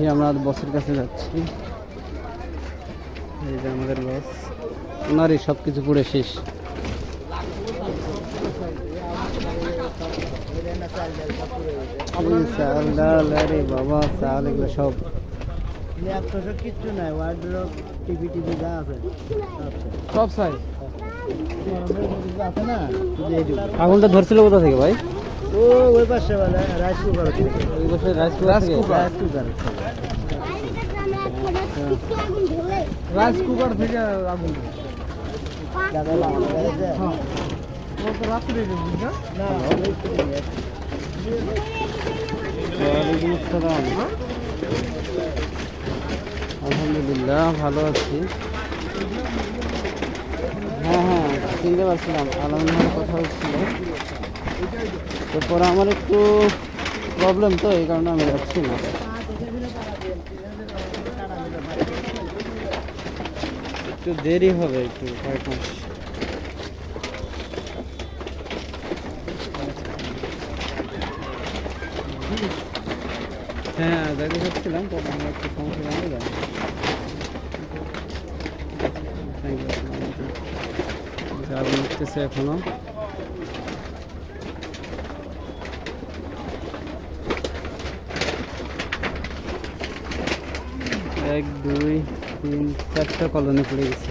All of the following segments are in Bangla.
দেখি আমরা বসের কাছে যাচ্ছি। এই যে আমাদের বস। ওনারই সব কিছু পুড়ে শেষ। চাল ডাল আরে বাবা চাল এগুলো সব। ল্যাপটপে কিচ্ছু নাই ওয়ার্ড্রপ টিভি টিভি যা আছে সব সাইজ। ধরছিল কোথা থেকে ভাই? ও ওই পাশে রাইস কুকার ওই বসে rice cooker rice cooker. Rice cooker থেকে আগুন। আলহামদুলিল্লাহ, ভালো আছি। হ্যাঁ হ্যাঁ চিনতে পারছিলাম আলহামদুলিল্লাহ কথা হচ্ছিল। তারপরে আমার একটু প্রবলেম তো, এই কারণে আমি যাচ্ছি না। একটু দেরি হবে একটু কয়েক হ্যাঁ দেখতে চাচ্ছিলাম তো আমরা একটু সমস্যা জানি যাই আগুন উঠতেছে এখনও। এক, দুই। তিন চারটা কলোনি পড়ে গেছে।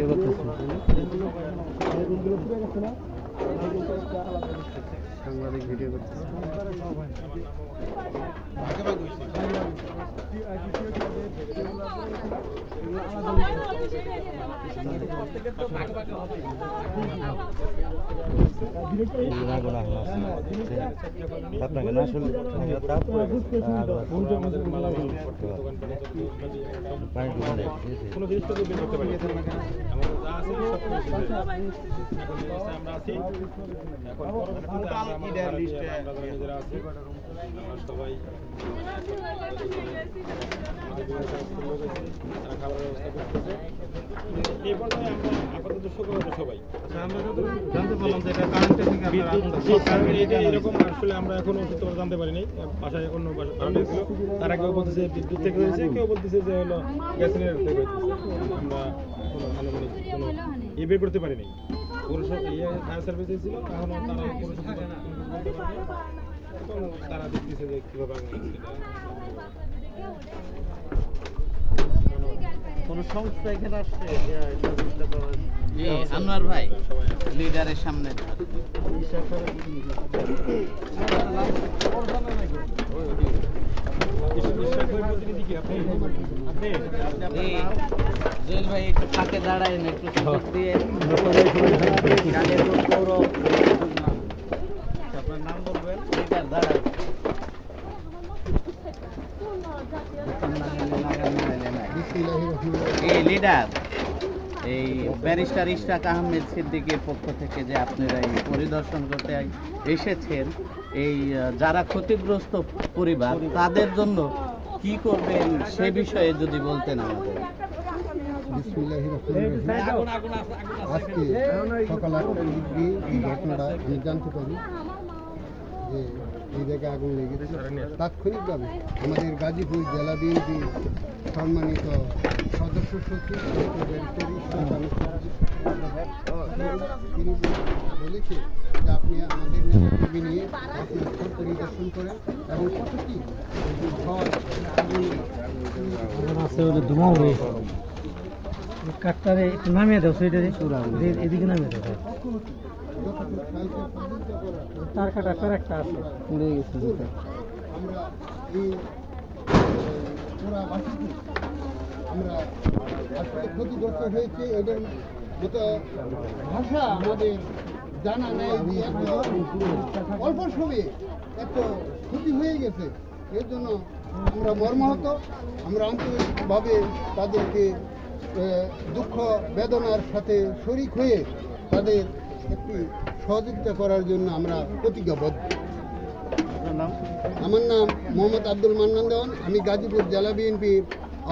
ভিডিও করতেছে সাংবাদিক ভিডিও করতেছে আপনাকে না শুনলে কোনো জিনিসটা আমরা সবাই আমাদের বিভিন্ন লোক আছে তারা খাবারের ব্যবস্থা করতেছে এই পর্যায়ে আমরা আপাতত শুক্রবার সবাই জানতে পারলাম যে এটা কারেন্টের থেকে কারণ এরকম আসলে আমরা এখনও সত্যি জানতে পারিনি। বাসায় অন্য বাসা ছিল তারা কেউ বলতেছে বিদ্যুৎ থেকে হয়েছে কেউ বলতেছে যে হলো গ্যাস সিলিন্ডার থেকে হয়েছে আমরা কোনো আনুমানিক কোনো ইয়ে বের করতে পারিনি। পৌরসভা ইয়ে ফায়ার সার্ভিসে ছিল এখনও তারা পৌরসভা কোনো তারা দেখতেছে যে কীভাবে। কোন সংস্থা এখানে আসছে? আনোয়ার ভাই লিডারের সামনে ঈশ্বর করে প্রতিনিধি কি আপনি আপনি জুয়েল ভাই একটু ফাঁকে দাঁড়ায় না একটু দিয়ে কালের রূপ গৌরব। আপনার নাম বলবেন লিডার দাঁড়ায় এই লিডার এই ব্যারিস্টার ইশরাক আহমেদ সিদ্দিকের পক্ষ থেকে যে আপনারা এই পরিদর্শন করতে এসেছেন, এই যারা ক্ষতিগ্রস্ত পরিবার, তাদের জন্য কি করবেন সে বিষয়ে যদি বলতেন আমাদের। আজকে সকাল আটটার দিক দিয়ে এই ঘটনাটা জানতে পারি যে এই জায়গায় আগুন লেগেছে। তাৎক্ষণিকভাবে আমাদের গাজীপুর জেলা বিএনপি সম্মানিত সদস্য সচিব তিনি বলেছে যে আপনি আমাদের নেতাকর্মী নিয়ে আপনি স্থল পরিদর্শন করেন এবং কতটি ঘর আগুন আছে ওটা ধুমাও একটু নামিয়ে দাও সেইটারে এদিকে নামিয়ে দাও। তার কাটা তার একটা আছে। পুড়ে গেছে আমরা এই পুরা মাটিতে আমরা আসলে ক্ষতিগ্রস্ত হয়েছে মতো ভাষা আমাদের জানা নেই যে এত অল্প সময়ে এত ক্ষতি হয়ে গেছে এর জন্য আমরা মর্মাহত আমরা আন্তরিকভাবে তাদেরকে দুঃখ বেদনার সাথে শরিক হয়ে তাদের একটি সহযোগিতা করার জন্য আমরা প্রতিজ্ঞাবদ্ধ। আমার নাম মোহাম্মদ আব্দুল মান্নান দেওয়ান। আমি গাজীপুর জেলা বিএনপির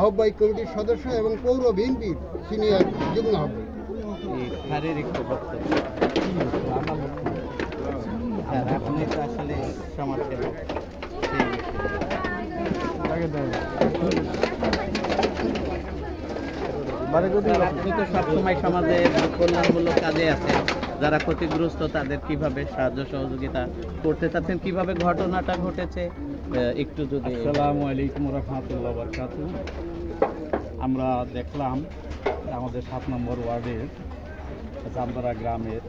আহ্বায়ক কমিটির সদস্য এবং পৌর বিএনপির সিনিয়র যুগ্ম আহ্বায়ক। শারীরিক আপনি তো আসলে সমাজসেবক। আপনি তো সবসময় সমাজে কল্যাণমূলক কাজে যারা ক্ষতিগ্রস্ত, তাদের কীভাবে সাহায্য সহযোগিতা করতে চাচ্ছেন? কীভাবে ঘটনাটা ঘটেছে? একটু যদি আসসালামু আলাইকুম রহমতুল্লাহ বরকাত। আমরা দেখলাম আমাদের সাত নম্বর ওয়ার্ডের জামদারা গ্রামের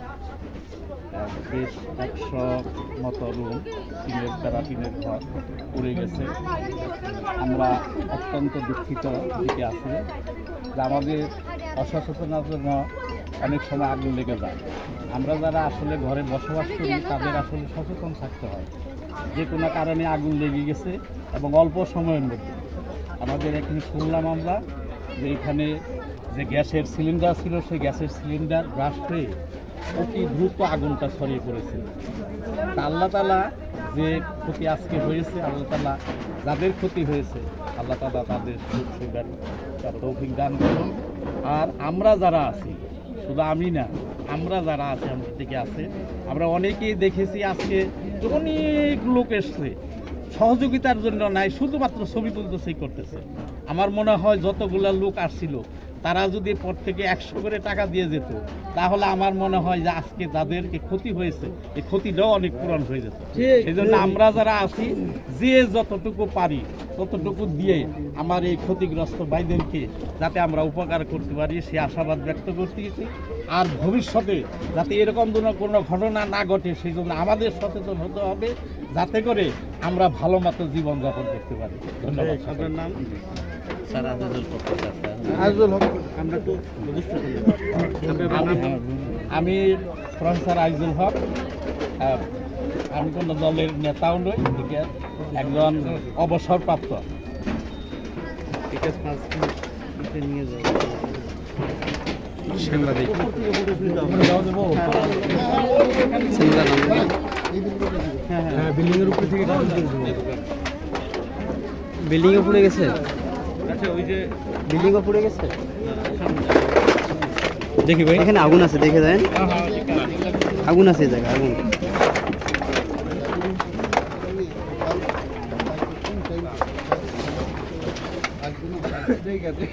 বেশ একশো মতো রুম টিনের বেড়া টিনের ঘর পড়ে গেছে। আমরা অত্যন্ত দুঃখিত দিকে আছে। যে আমাদের অসচেতনার জন্য অনেক সময় আগুন লেগে যায়। আমরা যারা আসলে ঘরে বসবাস করি, তাদের আসলে সচেতন থাকতে হয়। যে কোনো কারণে আগুন লেগে গেছে এবং অল্প সময়ের মধ্যে। আমাদের এখানে শুনলাম আমরা যে এখানে যে গ্যাসের সিলিন্ডার ছিল, সেই গ্যাসের সিলিন্ডার ব্রাশ হয়ে অতি দ্রুত আগুনটা ছড়িয়ে পড়েছে। তা আল্লাহ তালা যে ক্ষতি আজকে হয়েছে, আল্লাহ তালা যাদের ক্ষতি হয়েছে, আল্লাহ তালা তাদের তৌফিক দান করুন। আর আমরা যারা আছি, শুধু আমি না, আমরা যারা আছি, আমাদের থেকে আছে, আমরা অনেকেই দেখেছি আজকে অনেক লোক এসছে। সহযোগিতার জন্য নাই, শুধুমাত্র ছবি তুলতেছেই করতেছে। আমার মনে হয় যতগুলা লোক আসছিল তারা যদি পর থেকে একশো করে টাকা দিয়ে যেত তাহলে আমার মনে হয় যে আজকে যাদেরকে ক্ষতি হয়েছে এই ক্ষতিটাও অনেক পূরণ হয়ে যেত। সেই জন্য আমরা যারা আছি যে যতটুকু পারি ততটুকু দিয়ে আমার এই ক্ষতিগ্রস্ত ভাইদেরকে যাতে আমরা উপকার করতে পারি সে আশাবাদ ব্যক্ত করতেছি আর ভবিষ্যতে যাতে এরকম কোনো কোনো ঘটনা না ঘটে সেই জন্য আমাদের সচেতন হতে হবে যাতে করে আমরা ভালো মতো জীবনযাপন করতে পারি। ধন্যবাদ। আপনার নাম? স্যার আজল হক আমরা তো আমি- আমি প্রফেসর আইজুল হক। আহ, আমি কোনো দলের নেতাও নই একজন অবসরপ্রাপ্ত। নিয়ে যাব। বিল্ডিং এ পুড়ে গেছে? আচ্ছা ওই যে বিল্ডিং পুড়ে গেছে? দেখি ভাই। এখানে আগুন আছে দেখে দেন। আগুন আছে এই জায়গায় আগুন। ঠিক আছে